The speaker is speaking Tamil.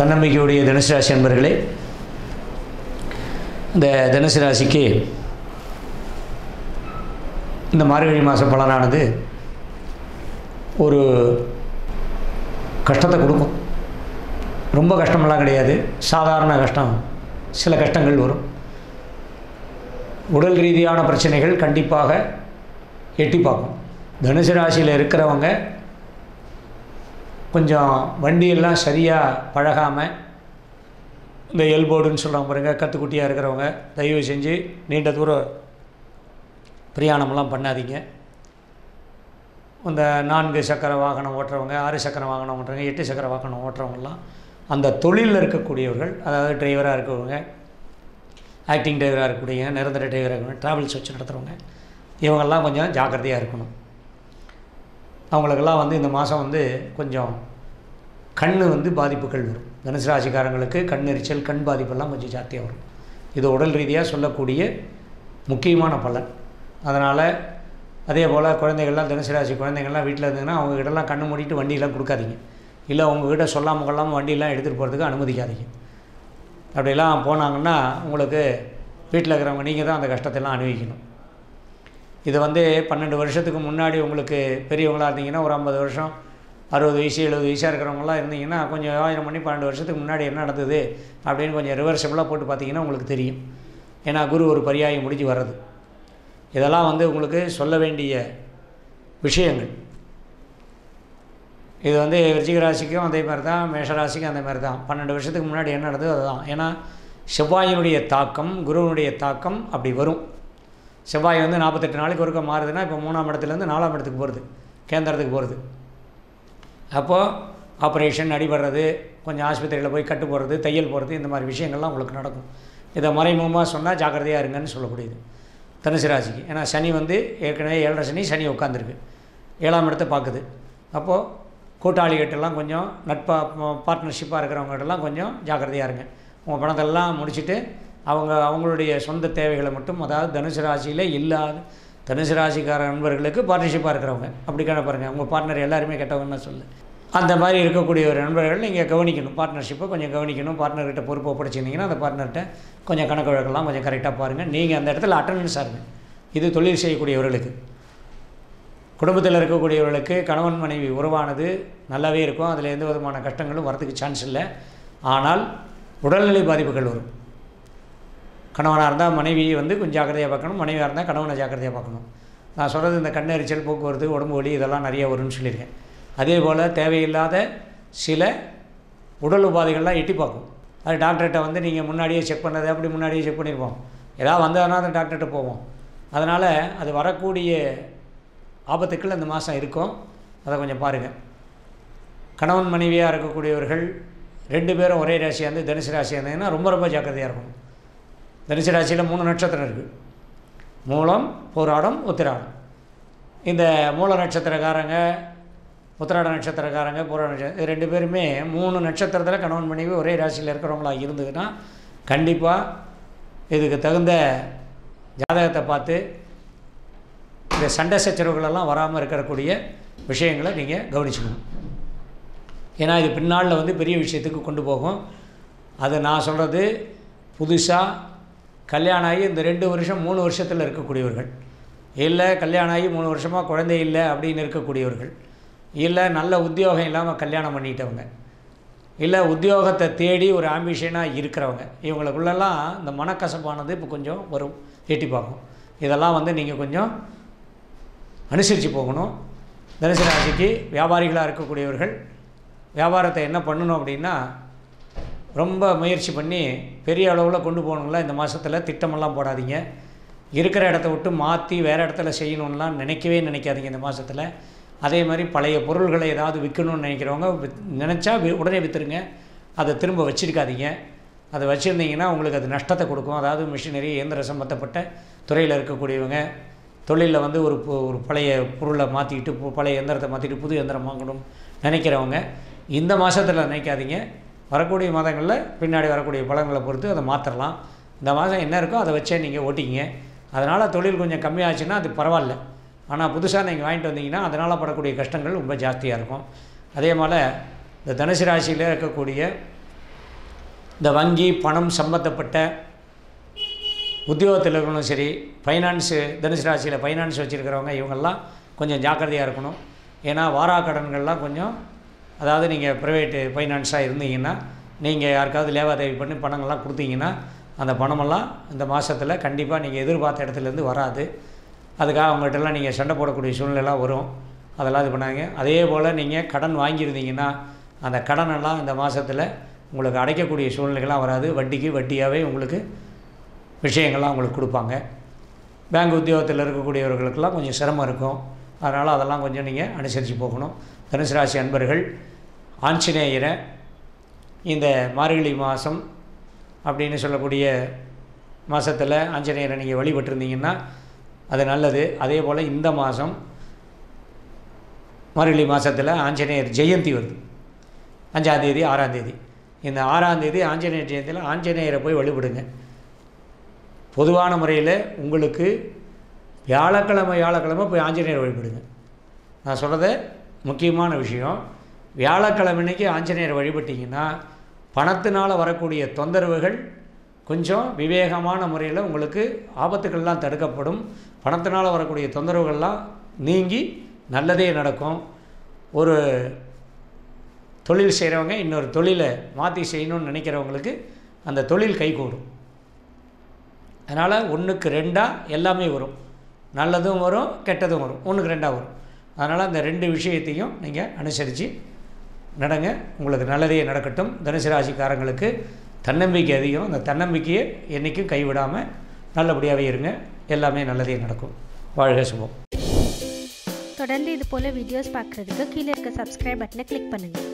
தன்னம்பிக்கையுடைய தனுசு ராசி அன்பர்களே இந்த தனுசு ராசிக்கு இந்த மார்கழி மாத பலனானது ஒரு கஷ்டத்தை கொடுக்கும். ரொம்ப கஷ்டமெல்லாம் கிடையாது. சாதாரண கஷ்டம். சில கஷ்டங்கள் வரும். உடல் ரீதியான பிரச்சனைகள் கண்டிப்பாக எட்டி பார்க்கும். தனுசு ராசியில் இருக்கிறவங்க கொஞ்சம் வண்டியெல்லாம் சரியாக பழகாமல் இந்த எல்போர்டுன்னு சொல்கிறாங்க பாருங்கள் கத்துக்குட்டியாக இருக்கிறவங்க தயவு செஞ்சு நீண்ட தூரம் பிரயாணமெல்லாம் பண்ணாதீங்க. இந்த நான்கு சக்கர வாகனம் ஓட்டுறவங்க ஆறு சக்கர வாகனம் ஓட்டுறவங்க எட்டு சக்கர வாகனம் ஓட்டுறவங்கலாம் அந்த தொழிலில் இருக்கக்கூடியவர்கள் அதாவது டிரைவராக இருக்கிறவங்க ஆக்டிங் டிரைவராக இருக்கக்கூடியவங்க நிரந்தர டிரைவராக இருக்கணும் ட்ராவல்ஸ் வச்சு நடத்துகிறவங்க இவங்கெல்லாம் கொஞ்சம் ஜாக்கிரதையாக இருக்கணும். அவங்களுக்கெல்லாம் வந்து இந்த மாதம் வந்து கொஞ்சம் கண் வந்து பாதிப்புகள் வரும். தனுசு ராசிக்காரங்களுக்கு கண் எரிச்சல் கண் பாதிப்பெல்லாம் கொஞ்சம் ஜாஸ்தியாக வரும். இது உடல் ரீதியாக சொல்லக்கூடிய முக்கியமான பலன். அதனால் அதே போல் குழந்தைகள்லாம் தனுசு ராசி குழந்தைகள்லாம் வீட்டில் இருந்ததுன்னா அவங்ககிட்டலாம் கண்ணு மூடிட்டு வண்டியெல்லாம் கொடுக்காதீங்க. இல்லை உங்ககிட்ட சொல்லாமல் கொள்ளாமல் வண்டியெல்லாம் எடுத்துகிட்டு போகிறதுக்கு அனுமதிக்காதீங்க. அப்படிலாம் போனாங்கன்னா உங்களுக்கு வீட்டில் இருக்கிறவங்க நீங்கள் தான் அந்த கஷ்டத்தெல்லாம் அனுபவிக்கணும். இது வந்து பன்னெண்டு வருஷத்துக்கு முன்னாடி உங்களுக்கு பெரியவங்களாக இருந்தீங்கன்னா ஒரு ஐம்பது வருஷம் அறுபது வயசு எழுபது வயசாக இருக்கிறவங்களாம் இருந்தீங்கன்னா கொஞ்சம் யோசனை பண்ணி பன்னெண்டு வருஷத்துக்கு முன்னாடி என்ன நடந்தது அப்படின்னு கொஞ்சம் ரிவர்சபிளாக போட்டு பார்த்தீங்கன்னா உங்களுக்கு தெரியும். ஏன்னா குரு ஒரு பரியாயம் முடிஞ்சு வர்றது. இதெல்லாம் வந்து உங்களுக்கு சொல்ல வேண்டிய விஷயங்கள். இது வந்து விருச்சிக ராசிக்கும் அதே மாதிரி தான் மேஷ ராசிக்கும் அந்த மாதிரி தான். பன்னெண்டு வருஷத்துக்கு முன்னாடி என்ன நடந்தது அதுதான். ஏன்னா செவ்வாயினுடைய தாக்கம் குருவினுடைய தாக்கம் அப்படி வரும். செவ்வாய் வந்து நாற்பத்தெட்டு நாளைக்கு ஒருக்க மாறுதுன்னா இப்போ மூணாம் இடத்துலேருந்து நாலாம் இடத்துக்கு போகிறது கேந்திரத்துக்கு போகிறது. அப்போது ஆப்ரேஷன் அடிபடுறது கொஞ்சம் ஆஸ்பத்திரியில் போய் கட்டு போடுறது தையல் போடுறது இந்த மாதிரி விஷயங்கள்லாம் உங்களுக்கு நடக்கும். இதை மறைமுகமாக சொன்னால் ஜாக்கிரதையாக இருங்கன்னு சொல்லக்கூடியது. தனுசு ராசிக்கு. ஏன்னா சனி வந்து ஏற்கனவே ஏழரை சனி சனி உட்காந்துருக்கு ஏழாம் இடத்தை பார்க்குது. அப்போது கூட்டாளிகிட்டெல்லாம் கொஞ்சம் நட்பா பார்ட்னர்ஷிப்பாக இருக்கிறவங்ககிட்டலாம் கொஞ்சம் ஜாக்கிரதையாக இருங்க. உங்கள் பணத்தெல்லாம் முடிச்சுட்டு அவங்க அவங்களுடைய சொந்த தேவைகளை மட்டும் அதாவது தனுசு ராசியில் இல்லாத தனுசு ராசிக்கார நண்பர்களுக்கு பார்ட்னர்ஷிப்பாக இருக்கிறவங்க. அப்படி கணக்கு பாருங்கள் உங்கள் பார்ட்னர் எல்லாருமே கெட்டவங்கன்னு சொல்லு அந்த மாதிரி இருக்கக்கூடிய ஒரு நண்பர்கள் நீங்கள் கவனிக்கணும். பார்ட்னர்ஷிப்பை கொஞ்சம் கவனிக்கணும். பார்ட்னர்கிட்ட பொறுப்பை ஒப்படைச்சிருந்தீங்கன்னா அந்த பார்ட்னர்கிட்ட கொஞ்சம் கணக்கு வழக்கெல்லாம் கொஞ்சம் கரெக்டாக பாருங்கள் நீங்கள் அந்த இடத்துல அட்டண்டன்ஸாக இருங்க. இது தொழில் செய்யக்கூடியவர்களுக்கு. குடும்பத்தில் இருக்கக்கூடியவர்களுக்கு கணவன் மனைவி உறவானது நல்லாவே இருக்கும். அதில் எந்த விதமான கஷ்டங்களும் வரதுக்கு சான்ஸ் இல்லை. ஆனால் உடல்நிலை பாதிப்புகள் வரும். கணவனாக இருந்தால் மனைவியை வந்து கொஞ்சம் ஜாக்கிரதையாக பார்க்கணும் மனைவியாக இருந்தால் கணவனை ஜாக்கிரதையாக பார்க்கணும். நான் சொல்கிறது இந்த கண்ணெரிச்சல் போக்குவரத்து உடம்பு வலி இதெல்லாம் நிறைய வரும்னு சொல்லியிருக்கேன். அதே போல் தேவையில்லாத சில உடல் உபாதைகள்லாம் எட்டி பார்க்கும். அது டாக்டர்கிட்ட வந்து நீங்கள் முன்னாடியே செக் பண்ணதை அப்படி முன்னாடியே செக் பண்ணியிருப்போம். ஏதாவது வந்ததுனா அந்த டாக்டர்கிட்ட போவோம். அதனால் அது வரக்கூடிய ஆபத்துக்கள் அந்த மாதம் இருக்கும். அதை கொஞ்சம் பாருங்கள் கணவன் மனைவியாக இருக்கக்கூடியவர்கள் ரெண்டு பேரும் ஒரே ராசியாக இருந்து தனுசு ராசியாக இருந்தீங்கன்னா ரொம்ப ரொம்ப ஜாக்கிரதையாக இருக்கணும் தனுசு ராசியில் மூணு நட்சத்திரம் இருக்குது மூலம் போராடம் உத்திராடம். இந்த மூல நட்சத்திரக்காரங்க உத்திராட நட்சத்திரக்காரங்க போராட நட்சத்திரம் ரெண்டு பேருமே மூணு நட்சத்திரத்தில் கணவன் மனைவி ஒரே ராசியில் இருக்கிறவங்களா இருந்ததுன்னா கண்டிப்பாக இதுக்கு தகுந்த ஜாதகத்தை பார்த்து இந்த சண்டை சச்சரவுகளெல்லாம் வராமல் இருக்கக்கூடிய விஷயங்களை நீங்கள் கவனிச்சுக்கணும். ஏன்னா இது பின்னாளில் வந்து பெரிய விஷயத்துக்கு கொண்டு போகும். அது நான் சொல்கிறது புதுசாக கல்யாணம் ஆகி இந்த ரெண்டு வருஷம் மூணு வருஷத்தில் இருக்கக்கூடியவர்கள். இல்லை கல்யாணம் ஆகி மூணு வருஷமாக குழந்தை இல்லை அப்படின்னு இருக்கக்கூடியவர்கள். இல்லை நல்ல உத்தியோகம் இல்லாமல் கல்யாணம் பண்ணிட்டவங்க. இல்லை உத்தியோகத்தை தேடி ஒரு ஆம்பிஷனாக இருக்கிறவங்க. இவங்களுக்குள்ளெல்லாம் இந்த மனக்கசப்பானது இப்போ கொஞ்சம் வரும். எட்டி பார்க்கும். இதெல்லாம் வந்து நீங்கள் கொஞ்சம் அனுசரித்து போகணும். தனுசு ராசிக்கு வியாபாரிகளாக இருக்கக்கூடியவர்கள் வியாபாரத்தை என்ன பண்ணணும் அப்படின்னா ரொம்ப முயற்சி பண்ணி பெரிய அளவில் கொண்டு போகணுங்களா இந்த மாதத்தில் திட்டமெல்லாம் போடாதீங்க. இருக்கிற இடத்த விட்டு மாற்றி வேறு இடத்துல செய்யணும்லாம் நினைக்கவே நினைக்காதீங்க இந்த மாதத்தில் அதே மாதிரி பழைய பொருள்களை ஏதாவது விற்கணும்னு நினைக்கிறவங்க நினச்சா உடனே விற்றுருங்க அதை திரும்ப வச்சுருக்காதீங்க. அதை வச்சுருந்தீங்கன்னா உங்களுக்கு அது நஷ்டத்தை கொடுக்கும். அதாவது மிஷினரி இயந்திர சம்மந்தப்பட்ட துறையில் இருக்கக்கூடியவங்க தொழிலில் வந்து ஒரு ஒரு பழைய பொருளை மாற்றிக்கிட்டு பு- பழைய இயந்திரத்தை மாற்றிட்டு புது இயந்திரம் வாங்கணும் நினைக்கிறவங்க இந்த மாதத்தில் நினைக்காதீங்க. வரக்கூடிய மாதங்களில் பின்னாடி வரக்கூடிய பலன்களை பொறுத்து அதை மாற்றலாம் இந்த மாதம் என்ன இருக்கோ அதை வச்சே நீங்கள் ஓட்டிக்கிங்க. அதனால் தொழில் கொஞ்சம் கம்மியாச்சுன்னா அது பரவாயில்ல. ஆனால் புதுசாக நீங்கள் வாங்கிட்டு வந்தீங்கன்னா அதனால் படக்கூடிய கஷ்டங்கள் ரொம்ப ஜாஸ்தியாக இருக்கும். அதே போல் இந்த தனுசு ராசியில் இருக்கக்கூடிய இந்த வங்கி பணம் சம்பந்தப்பட்ட உத்தியோகத்தில் இருக்கணும் சரி ஃபைனான்ஸு தனுசு ராசியில் ஃபைனான்ஸ் வச்சுருக்கிறவங்க இவங்கெல்லாம் கொஞ்சம் ஜாக்கிரதையாக இருக்கணும். ஏன்னா வாரா கடன்கள்லாம் கொஞ்சம் அதாவது நீங்கள் ப்ரைவேட்டு ஃபைனான்ஸாக இருந்தீங்கன்னா நீங்கள் யாருக்காவது லேவாதேவி பண்ணி பணங்கள்லாம் கொடுத்தீங்கன்னா அந்த பணமெல்லாம் இந்த மாதத்தில் கண்டிப்பாக நீங்கள் எதிர்பார்த்த இடத்துலேருந்து வராது. அதுக்காக அவங்ககிட்டலாம் நீங்கள் சண்டை போடக்கூடிய சூழ்நிலைலாம் வரும். அதெல்லாம் இது பண்ணாங்க அதே போல் நீங்கள் கடன் வாங்கியிருந்தீங்கன்னா அந்த கடனெல்லாம் இந்த மாதத்தில் உங்களுக்கு அடைக்கக்கூடிய சூழ்நிலைகள்லாம் வராது. வட்டிக்கு வட்டியாகவே உங்களுக்கு விஷயங்கள்லாம் உங்களுக்கு கொடுப்பாங்க. பேங்க் உத்தியோகத்தில் இருக்கக்கூடியவர்களுக்கெல்லாம் கொஞ்சம் சிரமம் இருக்கும். அதனால் அதெல்லாம் கொஞ்சம் நீங்கள் அனுசரித்து போகணும். தனுசு ராசி அன்பர்கள் ஆஞ்சநேயரை இந்த மார்கழி மாதம் அப்படின்னு சொல்லக்கூடிய மாதத்தில் ஆஞ்சநேயரை நீங்கள் வழிபட்டிருந்தீங்கன்னா அது நல்லது. அதே போல் இந்த மாதம் மார்கழி மாதத்தில் ஆஞ்சநேயர் ஜெயந்தி வருது. அஞ்சாந்தேதி ஆறாந்தேதி இந்த ஆறாந்தேதி ஆஞ்சநேயர் ஜெயந்தியில் ஆஞ்சநேயரை போய் வழிபடுங்க. பொதுவான முறையில் உங்களுக்கு வியாழக்கிழமை வியாழக்கிழமை போய் ஆஞ்சநேயர் வழிபடுங்க. நான் சொல்கிறத முக்கியமான விஷயம். வியாழக்கிழமை அன்னைக்கு ஆஞ்சநேயர் வழிபட்டிங்கன்னா பணத்தினால் வரக்கூடிய தொந்தரவுகள் கொஞ்சம் விவேகமான முறையில் உங்களுக்கு ஆபத்துக்கள்லாம் தடுக்கப்படும். பணத்தினால் வரக்கூடிய தொந்தரவுகள்லாம் நீங்கி நல்லதே நடக்கும். ஒரு தொழில் செய்கிறவங்க இன்னொரு தொழிலை மாற்றி செய்யணும்னு நினைக்கிறவங்களுக்கு அந்த தொழில் கைகூடும். அதனால் ஒன்றுக்கு ரெண்டாக எல்லாமே வரும். நல்லதும் வரும் கெட்டதும் வரும். ஒன்றுக்கு ரெண்டாக வரும். அதனால் அந்த ரெண்டு விஷயத்தையும் நீங்கள் அனுசரித்து நடங்க. உங்களுக்கு நல்லதே நடக்கட்டும். தனுசு ராசிக்காரங்களுக்கு தன்னம்பிக்கை அதிகம். அந்த தன்னம்பிக்கையை என்றைக்கும் கைவிடாமல் நல்லபடியாகவே இருங்க. எல்லாமே நல்லதே நடக்கும். வாழ்க சுபம். தொடர்ந்து இது போல் வீடியோஸ் பார்க்குறதுக்கு கீழே இருக்க சப்ஸ்கிரைப் பட்டனை கிளிக் பண்ணுங்கள்